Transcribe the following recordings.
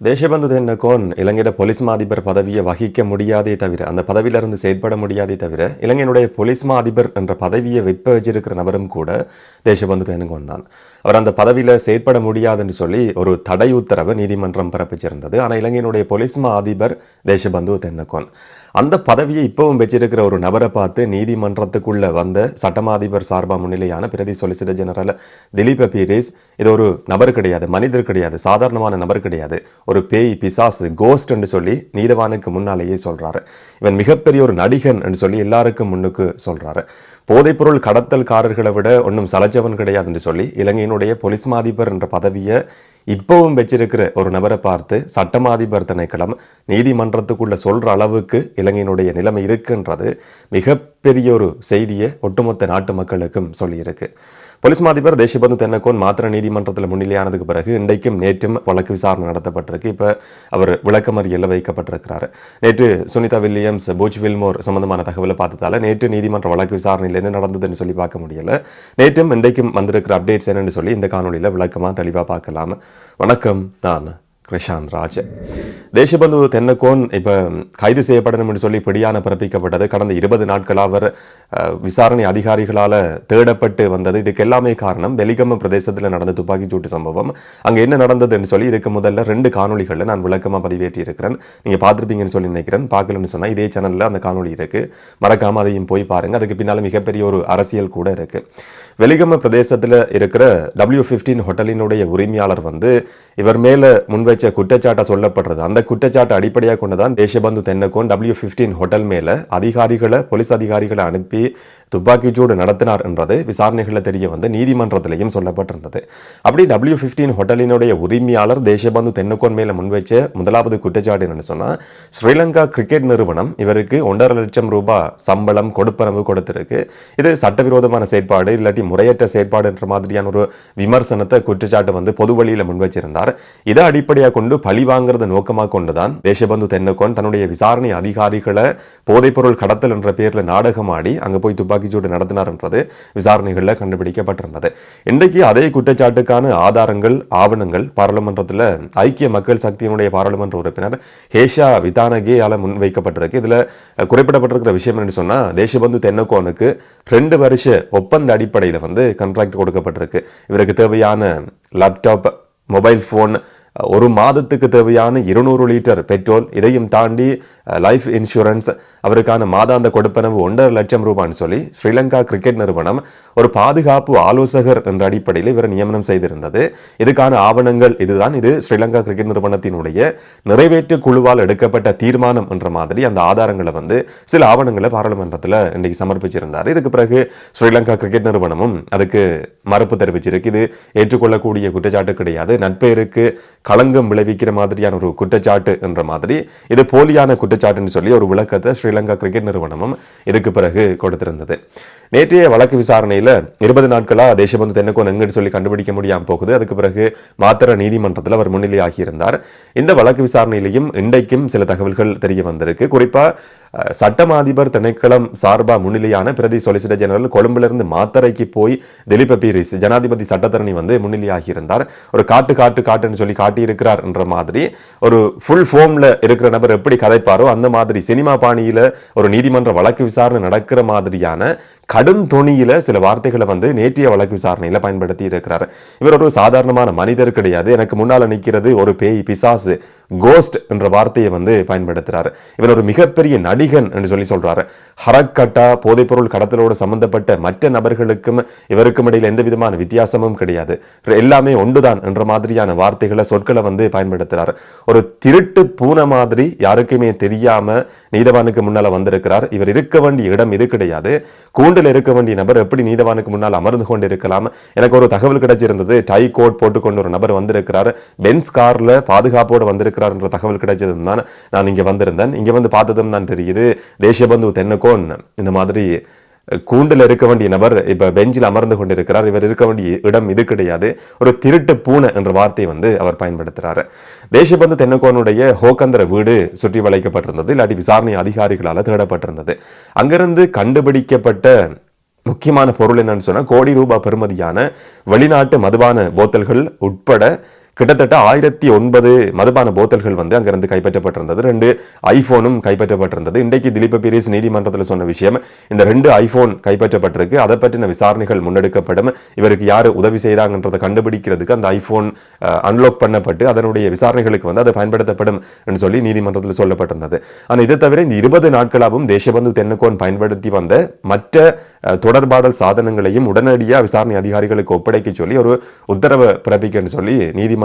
Deshbandhu Tennakoon இலங்கையோட police மா அதிபர் பதவியை வகிக்க முடியாதே தவிர அந்த பதவியிலிருந்து செயற்பட முடியாதே தவிர இலங்கையினுடைய பொலிஸ் மா அதிபர் என்ற பதவியை வெப்ப வச்சிருக்கிற நபரும் கூட தேசபந்து தென்னகோன் தான். அவர் அந்த பதவியில் செயற்பட முடியாதுன்னு சொல்லி ஒரு தடை உத்தரவை நீதிமன்றம் பிறப்பிச்சிருந்தது. ஆனால் இலங்கையினுடைய பொலிஸ் மா அதிபர் தேசபந்து தென்னகோன் அந்த பதவியை இப்பவும் வச்சிருக்கிற ஒரு நபரை பார்த்து நீதிமன்றத்துக்குள்ள வந்த சட்டமாதிபர் சார்பாக முன்னிலையான பிரதி சொலிசிட்டர் ஜெனரல் திலீப பீரிஸ் இது ஒரு நபர் கிடையாது மனிதர் கிடையாது சாதாரணமான நபர் கிடையாது ஒரு பேய் பிசாசு கோஸ்ட் என்று சொல்லி நீதவானுக்கு முன்னாலேயே சொல்றாரு. இவன் மிகப்பெரிய ஒரு நடிகன் என்று சொல்லி எல்லாருக்கும் முன்னுக்கு சொல்றாரு. போதைப்பொருள் கடத்தல்காரர்களை விட ஒன்றும் சலச்சவன் கிடையாது என்று சொல்லி இலங்கையினுடைய போலீஸ் மாதிபர் என்ற பதவியை இப்பவும் வச்சிருக்கிற ஒரு நபரை பார்த்து சட்டமாதிபர் திணைக்களம் நீதிமன்றத்துக்குள்ள சொல்ற அளவுக்கு இலங்கையினுடைய நிலைமை இருக்குன்றது மிகப்பெரிய ஒரு செய்தியை ஒட்டுமொத்த நாட்டு மக்களுக்கும் சொல்லியிருக்கு. போலீஸ் மாதிபர் தேசிபந்து தென்னக்கோன் மாத்திர நீதிமன்றத்தில் முன்னிலையானதுக்கு பிறகு இன்றைக்கும் நேற்றும் வழக்கு விசாரணை நடத்தப்பட்டிருக்கு. இப்போ அவர் விளக்கமறியலில் வைக்கப்பட்டிருக்கிறார். நேற்று சுனிதா வில்லியம்ஸ் பூச் வில்மோர் சம்பந்தமான தகவலை பார்த்ததால நேற்று நீதிமன்ற வழக்கு விசாரணையில் என்ன நடந்ததுன்னு சொல்லி பார்க்க முடியல. நேற்றும் இன்றைக்கும் வந்திருக்கிற அப்டேட்ஸ் என்னன்னு சொல்லி இந்த காணொலியில் விளக்கமாக தெளிவாக பார்க்கலாம். வணக்கம் நான் கிருஷாந்த் ராஜ். தேசபந்து தென்னக்கோன் இப்போ கைது செய்யப்படணும் என்று சொல்லி பிடியான பிறப்பிக்கப்பட்டது. கடந்த இருபது நாட்களாக அவர் விசாரணை அதிகாரிகளால் தேடப்பட்டு வந்தது. இதுக்கு எல்லாமே காரணம் வெலிகம்ம பிரதேசத்தில் நடந்த துப்பாக்கிச்சூட்டு சம்பவம். அங்கே என்ன நடந்ததுன்னு சொல்லி இதுக்கு முதல்ல ரெண்டு காணொலிகளில் நான் விளக்கமாக பதிவேற்றி இருக்கிறேன் நீங்கள் பார்த்துருப்பீங்கன்னு சொல்லி நினைக்கிறேன். பார்க்கலன்னு சொன்னால் இதே சேனலில் அந்த காணொளி இருக்குது மறக்காம அதையும் போய் பாருங்கள் அதுக்கு பின்னால் மிகப்பெரிய ஒரு அரசியல் கூட இருக்குது வெலிகம்ம பிரதேசத்தில் இருக்கிற டபிள்யூ ஃபிஃப்டீன் ஹோட்டலினுடைய உரிமையாளர் வந்து இவர் மேலே முன்வைச்ச குற்றச்சாட்டை சொல்லப்படுறது. அந்த குற்றச்சாட்டை அடிப்படையாக கொண்டு தான் Deshabandu Tennakoon W fifteen hotel மேலே அதிகாரிகளை போலீஸ் அதிகாரிகளை அனுப்பி et துப்பாக்கிச்சூடு நடத்தினார் என்றது விசாரணைகளில் தெரிய வந்து நீதிமன்றத்திலையும் சொல்லப்பட்டிருந்தது. அப்படி டபிள்யூ ஃபிஃப்டீன் ஹோட்டலினுடைய உரிமையாளர் தேசபந்து தென்னக்கோன் மேல முன்வைச்ச முதலாவது குற்றச்சாட்டு என்னன்னு சொன்னால் ஸ்ரீலங்கா கிரிக்கெட் நிறுவனம் இவருக்கு ஒன்றரை லட்சம் ரூபாய் சம்பளம் கொடுப்பனவு கொடுத்திருக்கு. இது சட்டவிரோதமான செயற்பாடு இல்லாட்டி முறையற்ற செயற்பாடு என்ற மாதிரியான ஒரு விமர்சனத்தை குற்றச்சாட்டு வந்து பொது வழியில் முன்வச்சிருந்தார். இதை அடிப்படையாக கொண்டு பழி வாங்குறத நோக்கமாக கொண்டுதான் தேசபந்து தென்னக்கோன் தன்னுடைய விசாரணை அதிகாரிகளை போதைப்பொருள் கடத்தல் என்ற பேரில் நாடகமாடி அங்கே போய் துப்பாக்கி துப்பாக்கிச்சூடு நடத்தினார்ன்றது விசாரணைகளில் கண்டுபிடிக்கப்பட்டிருந்தது. இன்றைக்கு அதே குற்றச்சாட்டுக்கான ஆதாரங்கள் ஆவணங்கள் பாராளுமன்றத்தில் ஐக்கிய மக்கள் சக்தியினுடைய பாராளுமன்ற உறுப்பினர் ஹேஷா விதானகேயால் முன்வைக்கப்பட்டிருக்கு. இதுல குறிப்பிடப்பட்டிருக்கிற விஷயம் என்ன சொன்னா தேசபந்து தென்னக்கோனுக்கு ரெண்டு வருஷ ஒப்பந்த அடிப்படையில் வந்து கண்ட்ராக்ட் கொடுக்கப்பட்டிருக்கு. இவருக்கு தேவையான லேப்டாப் மொபைல் ஃபோன் ஒரு மாதத்துக்கு தேவையான இருநூறு லிட்டர் பெட்ரோல் இதையும் தாண்டி லைஃப் இன்சூரன்ஸ் அவருக்கான மாதாந்த கொடுப்பனவு ஒன்றரை லட்சம் ரூபான்னு சொல்லி ஸ்ரீலங்கா கிரிக்கெட் நிறுவனம் ஒரு பாதுகாப்பு ஆலோசகர் என்ற அடிப்படையில் இவரை நியமனம் செய்திருந்தது. இதுக்கான ஆவணங்கள் இதுதான். இது ஸ்ரீலங்கா கிரிக்கெட் நிறுவனத்தினுடைய நிறைவேற்று குழுவால் எடுக்கப்பட்ட தீர்மானம் என்ற மாதிரி அந்த ஆதாரங்களை வந்து சில ஆவணங்களை பாராளுமன்றத்தில் இன்றைக்கு சமர்ப்பிச்சிருந்தார். இதுக்கு பிறகு ஸ்ரீலங்கா கிரிக்கெட் நிறுவனமும் அதுக்கு மறுப்பு தெரிவிச்சிருக்கு. இது ஏற்றுக்கொள்ளக்கூடிய குற்றச்சாட்டு கிடையாது. நட்பெயருக்கு களங்கம் விளைவிக்கிற மாதிரியான ஒரு குற்றச்சாட்டு என்ற மாதிரி இது போலியான குற்றச்சாட்டுன்னு சொல்லி ஒரு விளக்கத்தை ஸ்ரீலங்கா கிரிக்கெட் நிறுவனமும் இதுக்கு பிறகு கொடுத்திருந்தது. நேற்றைய வழக்கு விசாரணையில இருபது நாட்களா தேசபந்து தென்னக்கோன் எங்கன்னு சொல்லி கண்டுபிடிக்க முடியாம போகுது. அதுக்கு பிறகு மாத்திர நீதிமன்றத்தில் அவர் முன்னிலையாகியிருந்தார் இந்த வழக்கு விசாரணையிலையும் இன்றைக்கும் சில தகவல்கள் தெரிய வந்திருக்கு. குறிப்பா சட்டம் அதிபர் திணைக்களம் சார்பா முன்னிலையான பிரதி சொலிசிட்டர் ஜெனரல் கொழும்பிலிருந்து மாத்தரைக்கு போய் திலீப பீரிஸ் ஜனாதிபதி சட்டத்தரணி வந்து முன்னிலையாகி இருந்தார். ஒரு காட்டு காட்டு காட்டுன்னு சொல்லி காட்டியிருக்கிறார் என்ற மாதிரி ஒரு ஃபுல் ஃபோமில் இருக்கிற நபர் எப்படி கதைப்பாரோ அந்த மாதிரி சினிமா பாணியில ஒரு நீதிமன்ற வழக்கு விசாரணை நடக்கிற மாதிரியான கடும் துணியில சில வார்த்தைகளை வந்து நேற்றைய வழக்கு விசாரணையில பயன்படுத்தி இருக்கிறார். இவர் ஒரு சாதாரணமான மனிதர் கிடையாது. எனக்கு முன்னால நிற்கிறது ஒரு பேய் பிசாசு கோஸ்ட் என்ற வார்த்தையை வந்து பயன்படுத்துறாரு. இவர் ஒரு மிகப்பெரிய நடிகன் என்று சொல்லி சொல்றாரு. ஹரக்கட்டா போதைப்பொருள் கடத்தலோடு சம்பந்தப்பட்ட மற்ற நபர்களுக்கும் இவருக்கும் இடையில் எந்த விதமான வித்தியாசமும் கிடையாது. எல்லாமே ஒன்றுதான் என்ற மாதிரியான வார்த்தைகளை சொற்களை வந்து பயன்படுத்துறாரு. ஒரு திருட்டு பூனை மாதிரி யாருக்குமே தெரியாம நீதவானுக்கு முன்னால வந்திருக்கிறார். இவர் இருக்க வேண்டிய இடம் இது கிடையாது. கூண்டில் இருக்க வேண்டிய நபர் எப்படி நீதவானுக்கு முன்னால் அமர்ந்து கொண்டு இருக்கலாம் எனக்கு ஒரு தகவல் கிடைச்சிருந்தது. டை கோட் போட்டுக்கொண்டு ஒரு நபர் வந்திருக்கிறார். பென்ஸ் கார்ல பாதுகாப்போடு வந்திருக்கிறார் என்ற தகவல் கிடைச்சதும் தான் நான் இங்க வந்திருந்தேன். இங்க வந்து பார்த்ததும் தான் தெரியுது. தேசியபந்து தென்னுக்கோன் இந்த மாதிரி கூண்டில் இருக்க வேண்டிய நபர் இப்போ பெஞ்சில் அமர்ந்து கொண்டிருக்கிறார். இவர் இருக்க வேண்டிய இடம் இது கிடையாது. ஒரு திருட்டு பூனை என்ற வார்த்தையை வந்து அவர் பயன்படுத்துகிறார் தேசபந்து தென்னக்கோனுடைய ஹோக்கந்தர வீடு சுற்றி வளைக்கப்பட்டிருந்தது. இல்லாட்டி விசாரணை அதிகாரிகளால் தேடப்பட்டிருந்தது. அங்கிருந்து கண்டுபிடிக்கப்பட்ட முக்கியமான பொருள் என்னன்னு சொன்னால் கோடி ரூபாய் பெறுமதியான வெளிநாட்டு மதுபான போத்தல்கள் உட்பட கிட்டத்தட்ட ஆயிரத்தி ஒன்பது மதுபான போத்தல்கள் வந்து அங்கிருந்து கைப்பற்றப்பட்டிருந்தது. ரெண்டு ஐபோனும் கைப்பற்றப்பட்டிருந்தது. இன்றைக்கு திலீப பீரிஸ் நீதிமன்றத்தில் சொன்ன விஷயம் இந்த ரெண்டு ஐபோன் கைப்பற்றப்பட்டிருக்கு. அதை பற்றின விசாரணைகள் முன்னெடுக்கப்படும். இவருக்கு யார் உதவி செய்தாங்கன்றதை கண்டுபிடிக்கிறதுக்கு அந்த ஐபோன் அன்லாக் பண்ணப்பட்டு அதனுடைய விசாரணைகளுக்கு வந்து அது பயன்படுத்தப்படும் என்று சொல்லி நீதிமன்றத்தில் சொல்லப்பட்டிருந்தது. ஆனால் இதை தவிர இந்த இருபது நாட்களாகவும் தேசபந்து தென்னுக்கோன் பயன்படுத்தி வந்த மற்ற தொடர்பாடல் சாதனங்களையும் உடனடியாக விசாரணை அதிகாரிகளுக்கு ஒப்படைக்க சொல்லி ஒரு உத்தரவு பிறப்பிக்கன்னு சொல்லி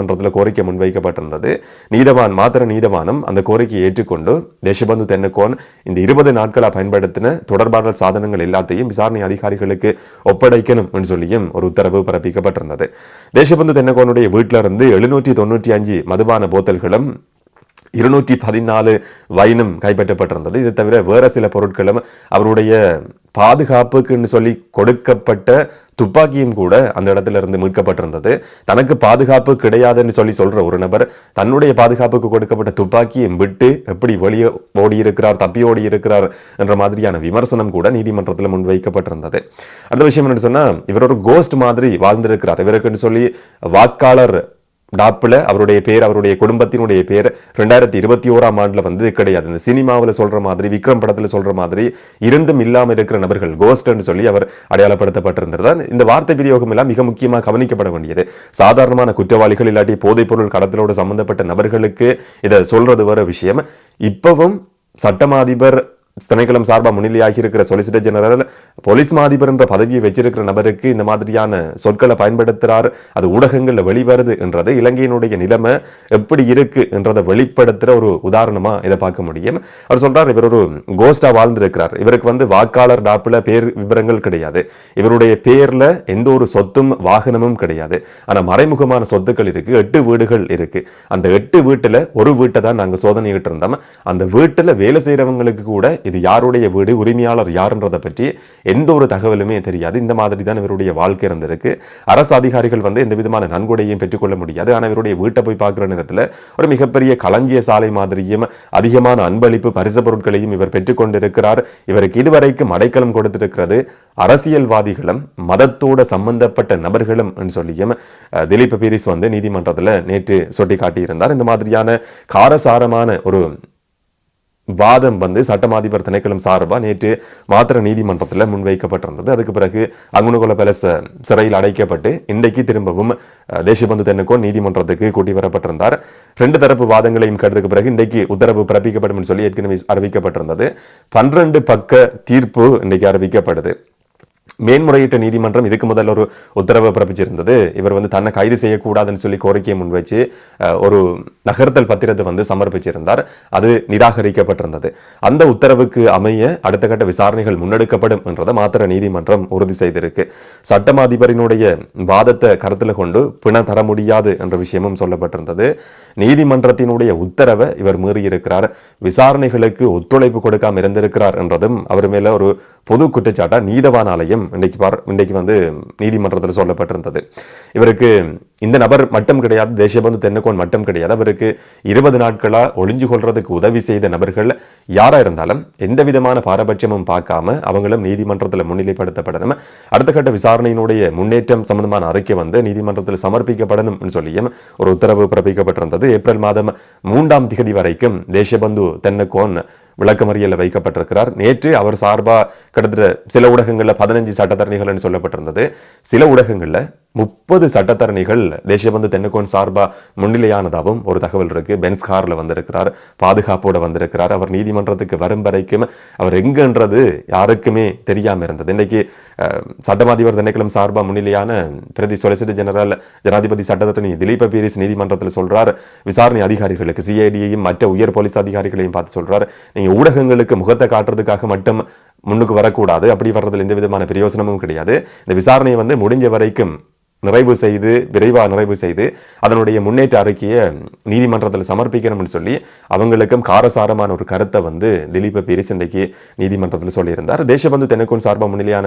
நீதிமன்றத்தில் கோரிக்கை முன்வைக்கப்பட்டிருந்தது. நீதவான் மாத்திர நீதவானம் அந்த கோரிக்கையை ஏற்றுக்கொண்டு தேசபந்து தென்னக்கோன் இந்த இருபது நாட்களாக பயன்படுத்தின தொடர்பாடல் சாதனங்கள் எல்லாத்தையும் விசாரணை அதிகாரிகளுக்கு ஒப்படைக்கணும் என்று சொல்லியும் ஒரு உத்தரவு பிறப்பிக்கப்பட்டிருந்தது. தேசபந்து தென்னக்கோனுடைய வீட்டிலிருந்து எழுநூற்றி தொண்ணூற்றி அஞ்சு மதுபான போத்தல்களும் இருநூற்றி பதினாலு வைனும் கைப்பற்றப்பட்டிருந்தது. இது தவிர வேறு சில பொருட்களும் அவருடைய பாதுகாப்புக்குன்னு சொல்லி கொடுக்கப்பட்ட துப்பாக்கியும் கூட அந்த இடத்துல இருந்து மீட்கப்பட்டிருந்தது. தனக்கு பாதுகாப்பு கிடையாதுன்னு சொல்லி சொல்ற ஒரு நபர் தன்னுடைய பாதுகாப்புக்கு கொடுக்கப்பட்ட துப்பாக்கியும் விட்டு எப்படி வெளியே ஓடி இருக்கிறார் தப்பி ஓடி இருக்கிறார் என்ற மாதிரியான விமர்சனம் கூட நீதிமன்றத்தில் முன்வைக்கப்பட்டிருந்தது. அடுத்த விஷயம் என்னன்னு சொன்னா இவர் ஒரு கோஸ்ட் மாதிரி வாழ்ந்திருக்கிறார். இவருக்குன்னு சொல்லி வாக்காளர் டாப்பில் அவருடைய பேர் அவருடைய குடும்பத்தினுடைய பேர் ரெண்டாயிரத்தி இருபத்தி ஓராம் ஆண்டில் வந்து கிடையாது. இந்த சினிமாவில் சொல்கிற மாதிரி விக்ரம் படத்தில் சொல்கிற மாதிரி இருந்தும் இல்லாமல் இருக்கிற நபர்கள் கோஸ்ட்னு சொல்லி அவர் அடையாளப்படுத்தப்பட்டிருந்தது தான். இந்த வார்த்தை பிரயோகம் எல்லாம் மிக முக்கியமாக கவனிக்கப்பட வேண்டியது. சாதாரணமான குற்றவாளிகள் இல்லாட்டி போதைப்பொருள் கடத்தலோடு சம்பந்தப்பட்ட நபர்களுக்கு இதை சொல்கிறது வர விஷயம். இப்பவும் சட்டமா அதிபர் திணைக்களம் சார்பாக முன்னிலையாகி இருக்கிற சொலிசிட்டர் ஜெனரல் போலீஸ் மாதிபர் என்ற பதவியை வச்சிருக்கிற நபருக்கு இந்த மாதிரியான சொற்களை பயன்படுத்துகிறார் அது ஊடகங்களில் வெளிவருது என்றது இலங்கையினுடைய நிலைமை எப்படி இருக்கு என்றதை வெளிப்படுத்துகிற ஒரு உதாரணமா இதை பார்க்க முடியும். அவர் சொல்றார் இவர் ஒரு கோஸ்டா வாழ்ந்திருக்கிறார். இவருக்கு வந்து வாக்காளர் டாப்பில் பேர் விவரங்கள் கிடையாது. இவருடைய பேர்ல எந்த ஒரு சொத்தும் வாகனமும் கிடையாது. ஆனால் மறைமுகமான சொத்துக்கள் இருக்கு எட்டு வீடுகள் இருக்கு. அந்த எட்டு வீட்டில் ஒரு வீட்டை தான் நாங்கள் சோதனையிட்டு இருந்தோம். அந்த வீட்டில் வேலை செய்கிறவங்களுக்கு கூட இது யாருடைய வீடு உரிமையாளர் யாருன்றதை பற்றி எந்த ஒரு தகவலுமே தெரியாது. இந்த மாதிரி தான் இவருடைய வாழ்க்கை இருந்திருக்கு. அரசு அதிகாரிகள் வந்து எந்த விதமான நன்கொடையும் பெற்றுக்கொள்ள முடியாது. ஆனால் இவருடைய வீட்டை போய் பார்க்குற நேரத்தில் ஒரு மிகப்பெரிய களஞ்சிய சாலை மாதிரியும் அதிகமான அன்பளிப்பு பரிசு பொருட்களையும் இவர் பெற்றுக்கொண்டிருக்கிறார். இவருக்கு இதுவரைக்கும் அடைக்கலம் கொடுத்திருக்கிறது அரசியல்வாதிகளும் மதத்தோட சம்பந்தப்பட்ட நபர்களும் சொல்லியும் திலீப் பீரிஸ் வந்து நீதிமன்றத்தில் நேற்று சுட்டி காட்டியிருந்தார் இந்த மாதிரியான காரசாரமான ஒரு வாதம் வந்து சட்டமாதிபர் திணைக்களம் சார்பாக நேற்று மாத்திர நீதிமன்றத்தில் முன்வைக்கப்பட்டிருந்தது. அதுக்கு பிறகு அங்குனுகுல பேலஸ் சிறையில் அடைக்கப்பட்டு இன்றைக்கு திரும்பவும் தேசியபந்து தென்னுக்கோ நீதிமன்றத்துக்கு கூட்டி வரப்பட்டிருந்தார். ரெண்டு தரப்பு வாதங்களையும் கேட்டதுக்கு பிறகு இன்றைக்கு உத்தரவு பிறப்பிக்கப்படும் என்று சொல்லி ஏற்கனவே அறிவிக்கப்பட்டிருந்தது. பன்னிரண்டு பக்க தீர்ப்பு இன்றைக்கு அறிவிக்கப்படுது. மேன்முறையீட்டு நீதிமன்றம் இதுக்கு முதல்ல ஒரு உத்தரவை பிறப்பிச்சிருந்தது. இவர் வந்து தன்னை கைது செய்யக்கூடாதுன்னு சொல்லி கோரிக்கையை முன்வச்சு ஒரு நகர்த்தல் பத்திரத்தை வந்து சமர்ப்பிச்சிருந்தார். அது நிராகரிக்கப்பட்டிருந்தது. அந்த உத்தரவுக்கு அமைய அடுத்த கட்ட விசாரணைகள் முன்னெடுக்கப்படும் என்றதை மாத்திர நீதிமன்றம் உறுதி செய்திருக்கு. சட்டம் அதிபரினுடைய வாதத்தை கருத்தில் கொண்டு பிண தர முடியாது என்ற விஷயமும் சொல்லப்பட்டிருந்தது. நீதிமன்றத்தினுடைய உத்தரவை இவர் மீறியிருக்கிறார். விசாரணைகளுக்கு ஒத்துழைப்பு கொடுக்காம இருந்திருக்கிறார் என்றதும் அவர் மேல ஒரு பொது குற்றச்சாட்டா நீதவான் விஷயம் இன்றைக்கு பார் இன்றைக்கு வந்து நீதிமன்றத்தில் சொல்லப்பட்டிருந்தது. இவருக்கு இந்த நபர் மட்டும் கிடையாது தேசியபந்து தென்னுக்கோன் மட்டும் கிடையாது. அவருக்கு இருபது நாட்களாக ஒளிஞ்சு கொள்றதுக்கு உதவி செய்த நபர்கள் யாராக இருந்தாலும் எந்த விதமான பாரபட்சமும் பார்க்காம அவங்களும் நீதிமன்றத்தில் முன்னிலைப்படுத்தப்படணும். அடுத்த கட்ட விசாரணையினுடைய முன்னேற்றம் சம்பந்தமான அறிக்கை வந்து நீதிமன்றத்தில் சமர்ப்பிக்கப்படணும் சொல்லியும் ஒரு உத்தரவு பிறப்பிக்கப்பட்டிருந்தது. ஏப்ரல் மாதம் மூன்றாம் திகதி வரைக்கும் தேசியபந்து தென்னக்கோன் விளக்கமறியலில் வைக்கப்பட்டிருக்கிறார். நேற்று அவர் சார்பாக கிட்டத்தட்ட சில ஊடகங்களில் பதினஞ்சு சட்டத்தரணிகள்னு சொல்லப்பட்டிருந்தது. சில ஊடகங்களில் முப்பது சட்டத்தரணிகள் தேசியபந்து தென்னக்கோன் சார்பா முன்னிலையானதாகவும் ஒரு தகவல் இருக்குது பென்ஸ் காரில் வந்திருக்கிறார் பாதுகாப்போட வந்திருக்கிறார். அவர் நீதிமன்றத்துக்கு வரும் வரைக்கும் அவர் எங்கன்றது யாருக்குமே தெரியாமல் இருந்தது. இன்னைக்கு சட்டமாதிபர் திணைக்களம் சார்பா முன்னிலையான பிரதி சொலிசிட்டர் ஜெனரல் ஜனாதிபதி சட்டத்தரணி திலீப பீரிஸ் நீதிமன்றத்தில் சொல்கிறார் விசாரணை அதிகாரிகளுக்கு சிஐடியையும் மற்ற உயர் போலீஸ் அதிகாரிகளையும் பார்த்து சொல்கிறார் நீங்கள் ஊடகங்களுக்கு முகத்தை காட்டுறதுக்காக மட்டும் முன்னுக்கு வரக்கூடாது. அப்படி வர்றதுல எந்த விதமான பிரயோசனமும் கிடையாது. இந்த விசாரணையை வந்து முடிஞ்ச வரைக்கும் நிறைவு செய்து விரைவாக நிறைவு செய்து அதனுடைய முன்னேற்ற அறிக்கையை நீதிமன்றத்தில் சமர்ப்பிக்கணும்னு சொல்லி அவங்களுக்கும் காரசாரமான ஒரு கருத்தை வந்து திலீப பீரிஸ் இன்றைக்கு நீதிமன்றத்தில் சொல்லியிருந்தார். தேசபந்து தென்னக்கூன் சார்பாக முன்னிலையான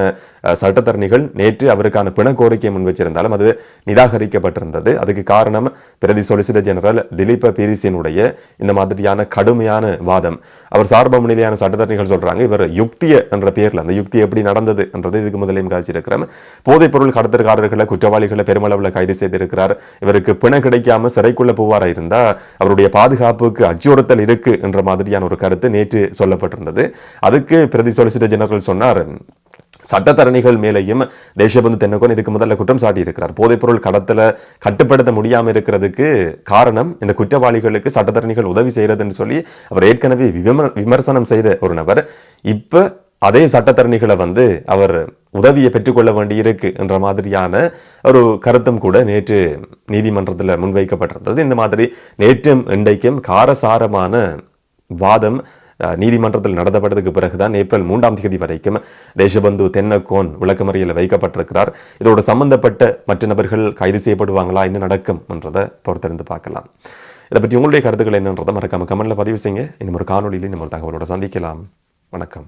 சட்டத்தரணிகள் நேற்று அவருக்கான பிண கோரிக்கையை முன் வச்சிருந்தாலும் அது நிராகரிக்கப்பட்டிருந்தது. அதுக்கு காரணம் பிரதி சொலிசிட்டர் ஜெனரல் திலீப பீரிஸினுடைய இந்த மாதிரியான கடுமையான வாதம். அவர் சார்பாக முன்னிலையான சட்டத்தரணிகள் சொல்றாங்க இவர் யுக்திய என்ற பேர்ல அந்த யுக்தி எப்படி நடந்தது என்றது இதுக்கு முதலையும் காய்ச்சிருக்கிறோம் போதைப் பொருள் கடத்தல்காரர்களை குற்றவாளி குற்றவாளிகளை பெருமளவில் கைது செய்திருக்கிறார். இவருக்கு பிணை கிடைக்காம சிறைக்குள்ள போவாரா இருந்தா அவருடைய பாதுகாப்புக்கு அச்சுறுத்தல் இருக்கு என்ற மாதிரியான ஒரு கருத்து நேற்று சொல்லப்பட்டிருந்தது. அதுக்கு பிரதி சொலிசிட்டர் ஜெனரல் சொன்னார் சட்டத்தரணிகள் மேலேயும் தேசபந்து தென்னகோன் இதுக்கு முதல்ல குற்றம் சாட்டியிருக்கிறார். போதைப்பொருள் கடத்தல கட்டுப்படுத்த முடியாமல் இருக்கிறதுக்கு காரணம் இந்த குற்றவாளிகளுக்கு சட்டத்தரணிகள் உதவி செய்கிறதுன்னு சொல்லி அவர் ஏற்கனவே விமர் விமர்சனம் செய்த ஒரு நபர். இப்போ அதே சட்டத்தரணிகளை வந்து அவர் உதவியை பெற்றுக்கொள்ள வேண்டியிருக்கு என்ற மாதிரியான ஒரு கருத்தும் கூட நேற்று நீதிமன்றத்தில் முன்வைக்கப்பட்டிருந்தது. இந்த மாதிரி நேற்றும் இன்றைக்கும் காரசாரமான வாதம் நீதிமன்றத்தில் நடத்தப்பட்டதுக்கு பிறகுதான் ஏப்ரல் மூன்றாம் தேதி வரைக்கும் தேசபந்து தென்னக்கோன் விளக்கமறியலில் வைக்கப்பட்டிருக்கிறார். இதோடு சம்பந்தப்பட்ட மற்ற நபர்கள் கைது செய்யப்படுவாங்களா என்ன நடக்கும் என்றதை பொறுத்திருந்து பார்க்கலாம். இதை பற்றி உங்களுடைய கருத்துக்கள் என்னன்றதை மறக்காம கமெண்ட்ல பதிவு செய்யுங்க. இன்னும் ஒரு காணொலியில் இன்னும் ஒரு தகவலோட சந்திக்கலாம். வணக்கம்.